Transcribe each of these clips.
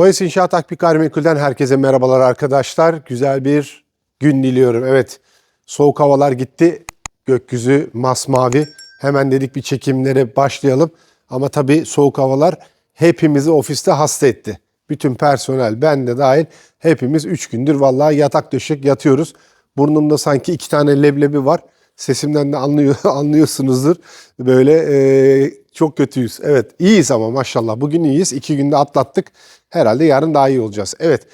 Koyes İnşaat Akbik Gayrimenkul'den herkese merhabalar arkadaşlar. Güzel bir gün diliyorum. Evet soğuk havalar gitti. Gökyüzü masmavi. Hemen dedik bir çekimlere başlayalım. Ama tabii soğuk havalar hepimizi ofiste hasta etti. Bütün personel ben de dahil hepimiz 3 gündür vallahi yatak döşek yatıyoruz. Burnumda sanki iki tane leblebi var. Sesimden de anlıyor, anlıyorsunuzdur. Böyle e, çok kötüyüz. Evet iyiyiz ama maşallah. Bugün iyiyiz. İki günde atlattık. Herhalde yarın daha iyi olacağız. Evet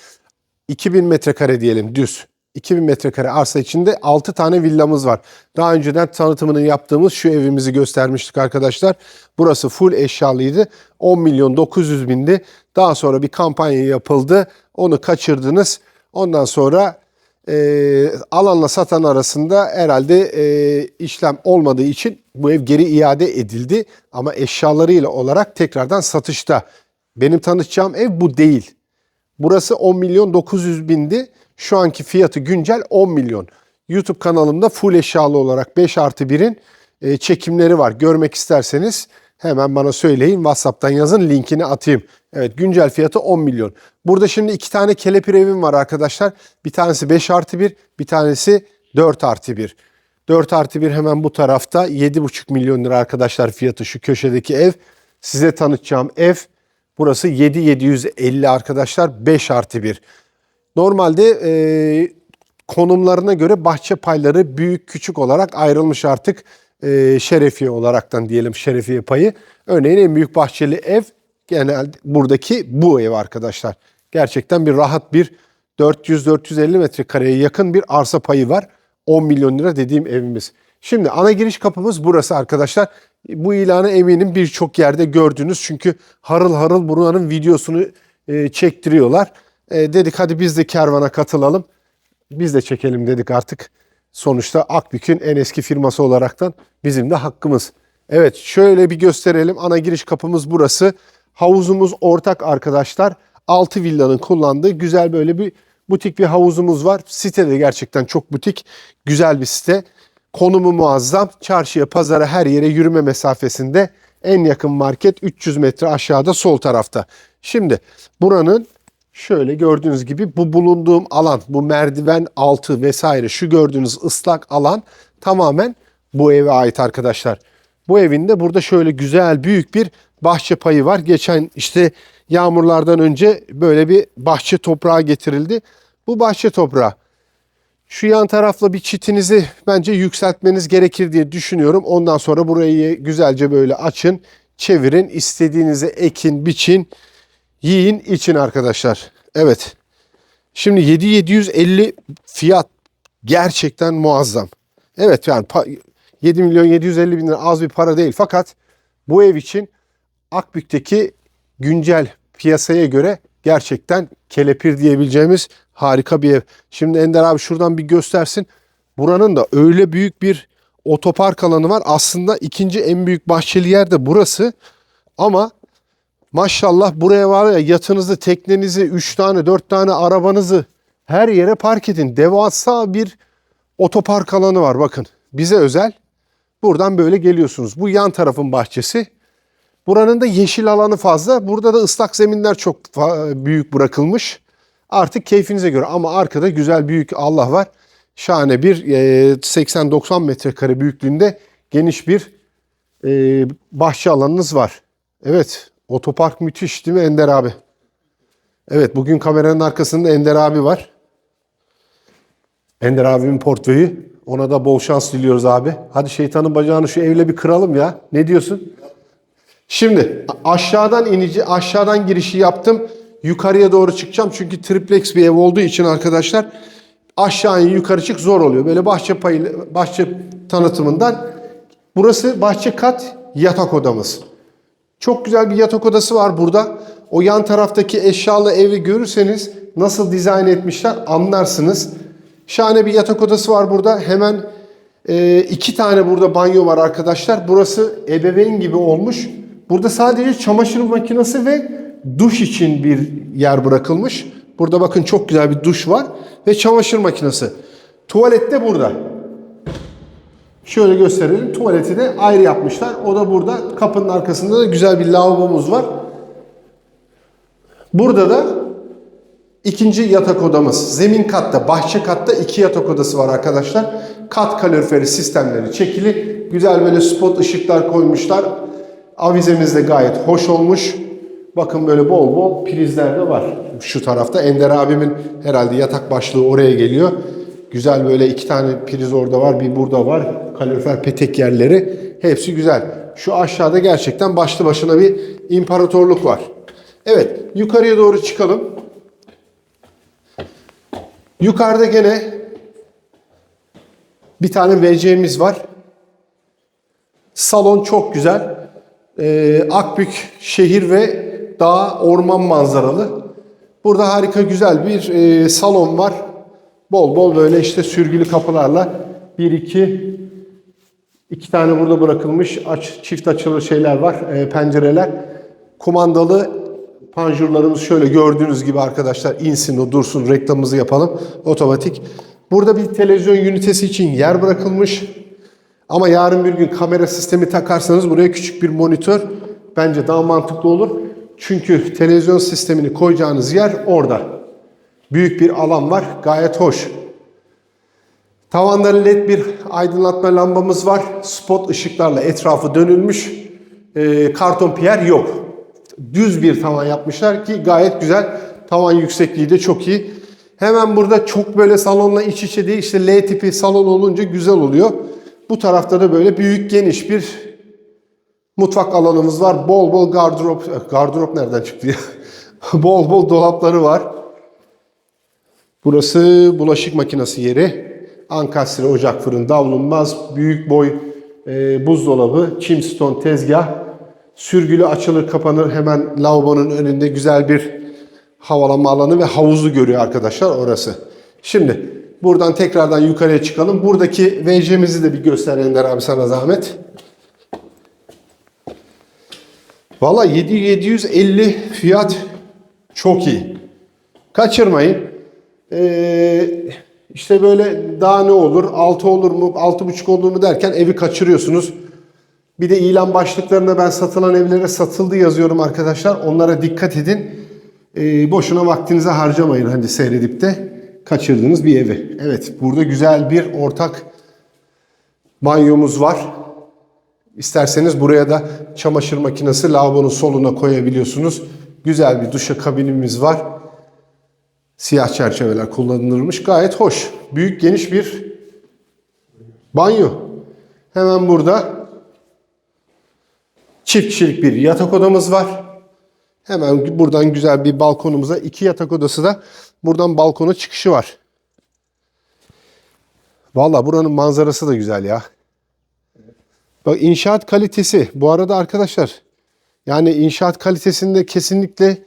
2000 metrekare diyelim düz. 2000 metrekare arsa içinde 6 tane villamız var. Daha önceden tanıtımını yaptığımız şu evimizi göstermiştik arkadaşlar. Burası full eşyalıydı. 10 milyon 900 bindi. Daha sonra bir kampanya yapıldı. Onu kaçırdınız. Ondan sonra e, alanla satan arasında herhalde e, işlem olmadığı için bu ev geri iade edildi. Ama eşyalarıyla olarak tekrardan satışta. Benim tanıtacağım ev bu değil. Burası 10 milyon 900 bindi. Şu anki fiyatı güncel 10 milyon. YouTube kanalımda full eşyalı olarak 5 artı 1'in e, çekimleri var. Görmek isterseniz hemen bana söyleyin. WhatsApp'tan yazın linkini atayım. Evet güncel fiyatı 10 milyon. Burada şimdi iki tane kelepir evim var arkadaşlar. Bir tanesi 5 artı 1 bir tanesi 4 artı 1. 4 artı 1 hemen bu tarafta 7,5 milyon lira arkadaşlar fiyatı şu köşedeki ev. Size tanıtacağım ev burası 7750 arkadaşlar 5 artı 1. Normalde e, konumlarına göre bahçe payları büyük küçük olarak ayrılmış artık e, şerefiye olaraktan diyelim şerefiye payı. Örneğin en büyük bahçeli ev genel buradaki bu ev arkadaşlar. Gerçekten bir rahat bir 400-450 metrekareye yakın bir arsa payı var. 10 milyon lira dediğim evimiz. Şimdi ana giriş kapımız burası arkadaşlar. Bu ilanı eminim birçok yerde gördünüz. Çünkü harıl harıl buranın videosunu e, çektiriyorlar. E, dedik hadi biz de kervana katılalım. Biz de çekelim dedik artık. Sonuçta Akbük'ün en eski firması olaraktan bizim de hakkımız. Evet şöyle bir gösterelim. Ana giriş kapımız burası. Havuzumuz ortak arkadaşlar. 6 villanın kullandığı güzel böyle bir butik bir havuzumuz var. Site de gerçekten çok butik. Güzel bir site. Konumu muazzam. Çarşıya, pazara her yere yürüme mesafesinde. En yakın market 300 metre aşağıda sol tarafta. Şimdi buranın şöyle gördüğünüz gibi bu bulunduğum alan, bu merdiven altı vesaire şu gördüğünüz ıslak alan tamamen bu eve ait arkadaşlar. Bu evin de burada şöyle güzel büyük bir bahçe payı var. Geçen işte yağmurlardan önce böyle bir bahçe toprağı getirildi. Bu bahçe toprağı. Şu yan tarafla bir çitinizi bence yükseltmeniz gerekir diye düşünüyorum. Ondan sonra burayı güzelce böyle açın, çevirin, istediğinizi ekin, biçin, yiyin, için arkadaşlar. Evet. Şimdi 7750 fiyat gerçekten muazzam. Evet yani 7 milyon 750 bin lira az bir para değil. Fakat bu ev için Akbük'teki güncel piyasaya göre gerçekten kelepir diyebileceğimiz harika bir ev. Şimdi Ender abi şuradan bir göstersin. Buranın da öyle büyük bir otopark alanı var. Aslında ikinci en büyük bahçeli yer de burası. Ama maşallah buraya var ya yatınızı, teknenizi, 3 tane 4 tane arabanızı her yere park edin. Devasa bir otopark alanı var bakın. Bize özel. Buradan böyle geliyorsunuz. Bu yan tarafın bahçesi. Buranın da yeşil alanı fazla. Burada da ıslak zeminler çok büyük bırakılmış. Artık keyfinize göre ama arkada güzel büyük Allah var. Şahane bir 80-90 metrekare büyüklüğünde geniş bir e, bahçe alanınız var. Evet otopark müthiş değil mi Ender abi? Evet bugün kameranın arkasında Ender abi var. Ender abimin portföyü. Ona da bol şans diliyoruz abi. Hadi şeytanın bacağını şu evle bir kıralım ya. Ne diyorsun? Şimdi aşağıdan inici, aşağıdan girişi yaptım. Yukarıya doğru çıkacağım. Çünkü triplex bir ev olduğu için arkadaşlar aşağı yukarı çık zor oluyor. Böyle bahçe payı, bahçe tanıtımından. Burası bahçe kat yatak odamız. Çok güzel bir yatak odası var burada. O yan taraftaki eşyalı evi görürseniz nasıl dizayn etmişler anlarsınız. Şahane bir yatak odası var burada. Hemen e, iki tane burada banyo var arkadaşlar. Burası ebeveyn gibi olmuş. Burada sadece çamaşır makinesi ve duş için bir yer bırakılmış. Burada bakın çok güzel bir duş var ve çamaşır makinesi. Tuvalet de burada. Şöyle gösterelim. Tuvaleti de ayrı yapmışlar. O da burada. Kapının arkasında da güzel bir lavabomuz var. Burada da ikinci yatak odamız. Zemin katta, bahçe katta iki yatak odası var arkadaşlar. Kat kaloriferi sistemleri çekili. Güzel böyle spot ışıklar koymuşlar. Avizemiz de gayet hoş olmuş. Bakın böyle bol bol prizler de var şu tarafta. Ender abimin herhalde yatak başlığı oraya geliyor. Güzel böyle iki tane priz orada var, bir burada var. Kalorifer petek yerleri. Hepsi güzel. Şu aşağıda gerçekten başlı başına bir imparatorluk var. Evet, yukarıya doğru çıkalım. Yukarıda gene bir tane WC'miz var. Salon çok güzel. Ee, Akbük şehir ve dağ orman manzaralı. Burada harika güzel bir e, salon var. Bol bol böyle işte sürgülü kapılarla bir iki iki tane burada bırakılmış aç, çift açılır şeyler var, e, pencereler. Kumandalı panjurlarımız şöyle gördüğünüz gibi arkadaşlar insin o dursun reklamımızı yapalım. Otomatik. Burada bir televizyon ünitesi için yer bırakılmış. Ama yarın bir gün kamera sistemi takarsanız buraya küçük bir monitör bence daha mantıklı olur. Çünkü televizyon sistemini koyacağınız yer orada. Büyük bir alan var. Gayet hoş. Tavanda led bir aydınlatma lambamız var. Spot ışıklarla etrafı dönülmüş. Ee, karton piyer yok. Düz bir tavan yapmışlar ki gayet güzel. Tavan yüksekliği de çok iyi. Hemen burada çok böyle salonla iç içe değil işte L tipi salon olunca güzel oluyor. Bu tarafta da böyle büyük geniş bir mutfak alanımız var. Bol bol gardırop, gardırop nereden çıktı ya? bol bol dolapları var. Burası bulaşık makinesi yeri. Ankastre, ocak, fırın, davlumbaz, büyük boy e, buzdolabı, chimstone tezgah, sürgülü açılır kapanır hemen lavabonun önünde güzel bir havalanma alanı ve havuzu görüyor arkadaşlar orası. Şimdi buradan tekrardan yukarıya çıkalım. Buradaki VC'mizi de bir göster Ender abi sana zahmet. Valla 7750 fiyat çok iyi. Kaçırmayın. Ee, işte böyle daha ne olur, 6 olur mu, 6,5 olur mu derken evi kaçırıyorsunuz. Bir de ilan başlıklarında ben satılan evlere satıldı yazıyorum arkadaşlar. Onlara dikkat edin. Ee, boşuna vaktinizi harcamayın hani seyredip de kaçırdığınız bir evi. Evet burada güzel bir ortak banyomuz var. İsterseniz buraya da çamaşır makinesi lavabonun soluna koyabiliyorsunuz. Güzel bir duşa kabinimiz var. Siyah çerçeveler kullanılmış. Gayet hoş. Büyük geniş bir banyo. Hemen burada çift kişilik bir yatak odamız var. Hemen buradan güzel bir balkonumuza iki yatak odası da buradan balkona çıkışı var. Valla buranın manzarası da güzel ya. Bak inşaat kalitesi. Bu arada arkadaşlar yani inşaat kalitesinde kesinlikle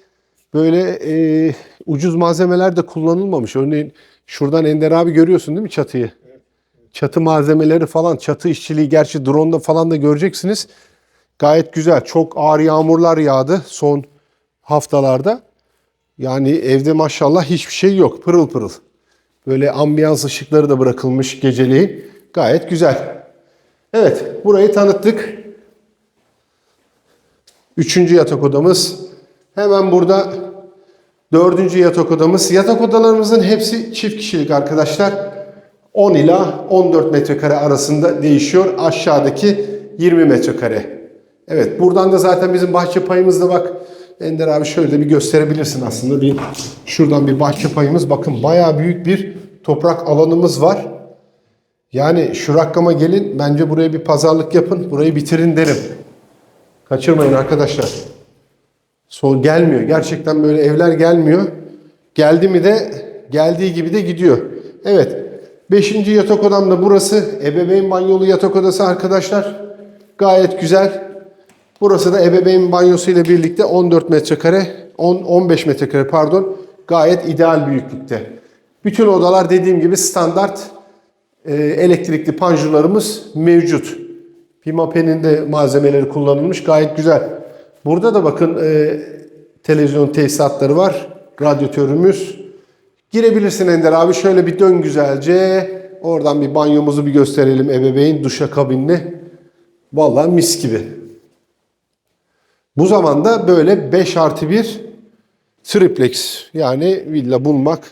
böyle e, ucuz malzemeler de kullanılmamış. Örneğin şuradan Ender abi görüyorsun değil mi çatıyı? Çatı malzemeleri falan, çatı işçiliği gerçi drone'da falan da göreceksiniz. Gayet güzel. Çok ağır yağmurlar yağdı son haftalarda. Yani evde maşallah hiçbir şey yok. Pırıl pırıl. Böyle ambiyans ışıkları da bırakılmış geceliğin. Gayet güzel. Evet, burayı tanıttık. Üçüncü yatak odamız. Hemen burada dördüncü yatak odamız. Yatak odalarımızın hepsi çift kişilik arkadaşlar. 10 ila 14 metrekare arasında değişiyor. Aşağıdaki 20 metrekare. Evet, buradan da zaten bizim bahçe payımızda bak. Ender abi şöyle bir gösterebilirsin aslında. Bir şuradan bir bahçe payımız. Bakın bayağı büyük bir toprak alanımız var. Yani şu rakama gelin bence buraya bir pazarlık yapın. Burayı bitirin derim. Kaçırmayın arkadaşlar. Sol gelmiyor. Gerçekten böyle evler gelmiyor. Geldi mi de geldiği gibi de gidiyor. Evet. Beşinci yatak odam da burası. Ebeveyn banyolu yatak odası arkadaşlar. Gayet güzel. Burası da ebeveyn banyosu ile birlikte 14 metrekare, 10 15 metrekare pardon. Gayet ideal büyüklükte. Bütün odalar dediğim gibi standart e, elektrikli panjurlarımız mevcut. Pimapen'in de malzemeleri kullanılmış. Gayet güzel. Burada da bakın e, televizyon tesisatları var. Radyatörümüz. Girebilirsin Ender abi. Şöyle bir dön güzelce. Oradan bir banyomuzu bir gösterelim ebeveyn duşa kabinli. Vallahi mis gibi. Bu zamanda böyle 5 artı 1 triplex yani villa bulmak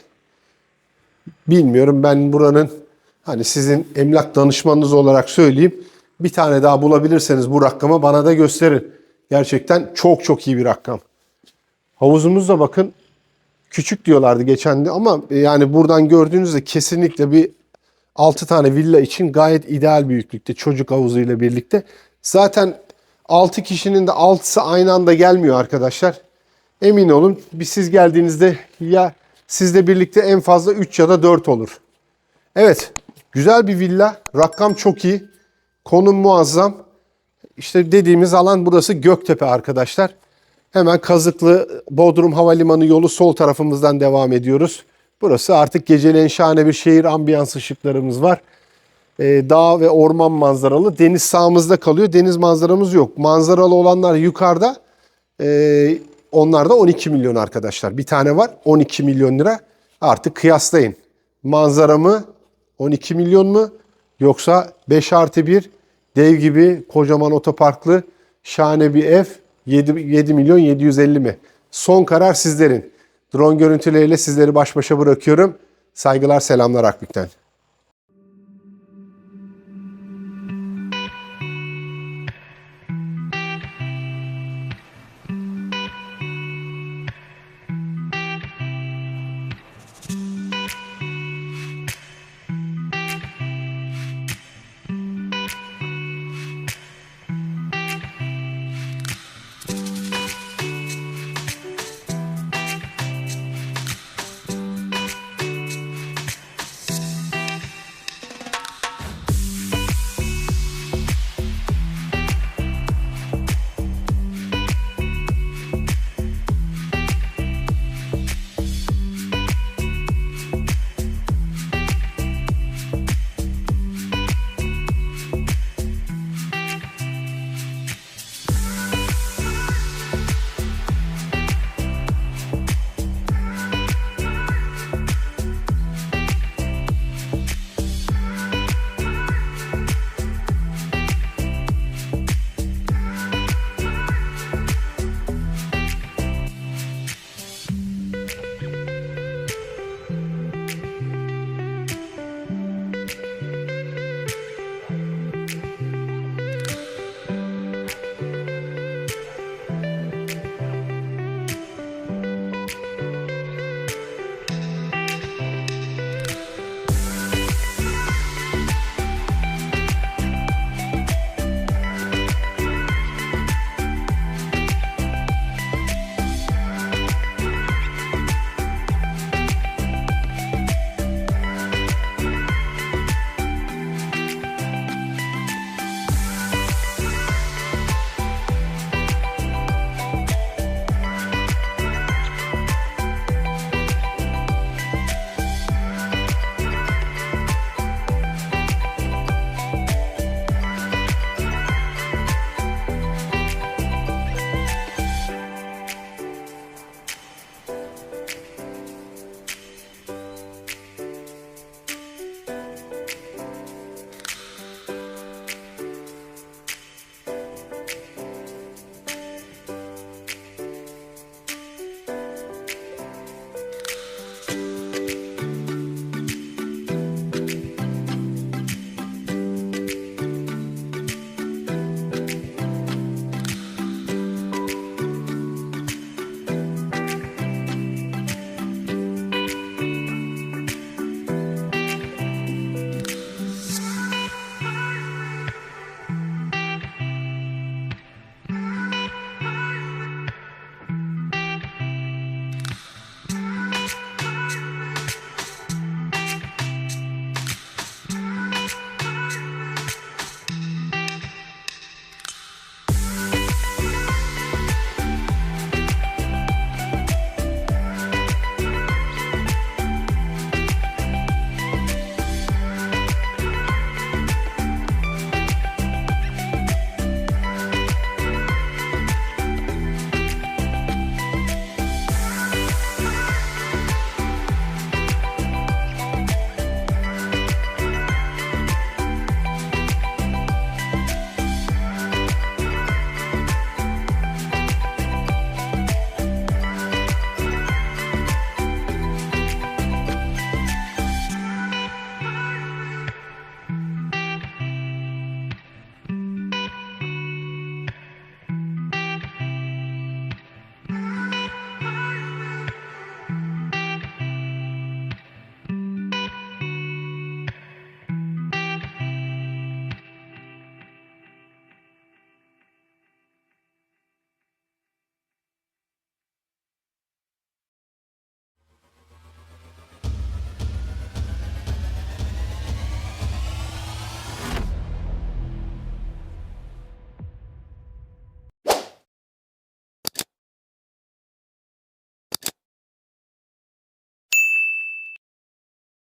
bilmiyorum ben buranın hani sizin emlak danışmanınız olarak söyleyeyim. Bir tane daha bulabilirseniz bu rakamı bana da gösterin. Gerçekten çok çok iyi bir rakam. Havuzumuz da bakın küçük diyorlardı geçen de ama yani buradan gördüğünüzde kesinlikle bir 6 tane villa için gayet ideal büyüklükte çocuk havuzuyla birlikte. Zaten 6 kişinin de 6'sı aynı anda gelmiyor arkadaşlar. Emin olun bir siz geldiğinizde ya sizle birlikte en fazla 3 ya da 4 olur. Evet güzel bir villa. Rakam çok iyi. Konum muazzam. İşte dediğimiz alan burası Göktepe arkadaşlar. Hemen Kazıklı Bodrum Havalimanı yolu sol tarafımızdan devam ediyoruz. Burası artık geceleyin şahane bir şehir ambiyans ışıklarımız var. Ee, dağ ve orman manzaralı. Deniz sağımızda kalıyor. Deniz manzaramız yok. Manzaralı olanlar yukarıda. Ee, onlar da 12 milyon arkadaşlar. Bir tane var 12 milyon lira. Artık kıyaslayın. Manzara mı 12 milyon mu yoksa 5 artı 1 dev gibi kocaman otoparklı şahane bir ev 7, 7 milyon 750 mi? Son karar sizlerin. Drone görüntüleriyle sizleri baş başa bırakıyorum. Saygılar selamlar Akbük'ten.